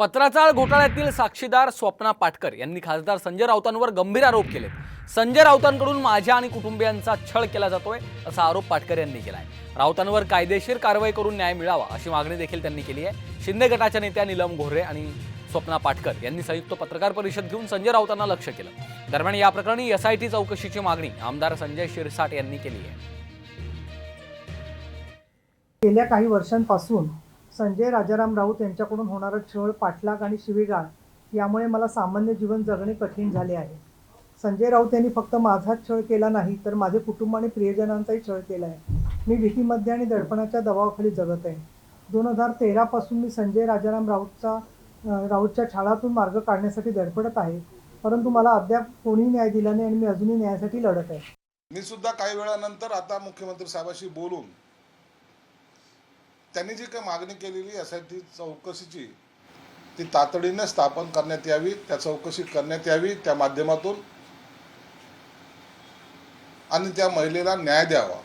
पत्राचाळ घोटाळ्यातील साक्षीदार स्वप्ना पाटकर यांनी खासदार संजय राऊतांवर गंभीर आरोप केले संजय राऊतांकडून माझ्या आणि कुटुंबियांचा छळ केला जातोय असा आरोप पाटकर यांनी केला आहे राऊतांवर कायदेशीर कारवाई करून न्याय मिळावा अशी मागणी देखील त्यांनी केली आहे. शिंदे गटाच्या नेत्या नीलम घोरे आणि स्वप्ना पाटकर यांनी संयुक्त पत्रकार परिषद घेऊन संजय राऊतांना लक्ष केलं. दरम्यान या प्रकरणी एसआयटी चौकशीची मागणी आमदार संजय शिरसाट यांनी केली आहे. गेल्या काही वर्षांपासून संजय राजाराम राऊत यांच्याकडून होणारा छळ पाठलाग आणि शिवीगाळ यामुळे मला सामान्य जीवन जगणे कठीण झाले आहे. संजय राऊत यांनी फक्त माझाच छळ केला नाही तर माझे कुटुंब आणि प्रियजनांचाही छळ केला आहे. मी भीतीमध्ये आणि दडपणाच्या दबावाखाली जगत आहे. दोन हजार तेरापासून मी संजय राजाराम राऊतचा राऊतच्या छाळातून मार्ग काढण्यासाठी धडपडत आहे परंतु मला अद्याप कोणी न्याय दिला नाही आणि मी अजूनही न्यायासाठी लढत आहे. मी सुद्धा काही वेळानंतर आता मुख्यमंत्री साहेबांशी बोलून त्यांनी जी काही मागणी केलेली यासाठी चौकशीची ती तातडीने स्थापन करण्यात यावी त्या चौकशी करण्यात यावी त्या माध्यमातून. आणि त्या महिलेला न्याय द्यावा.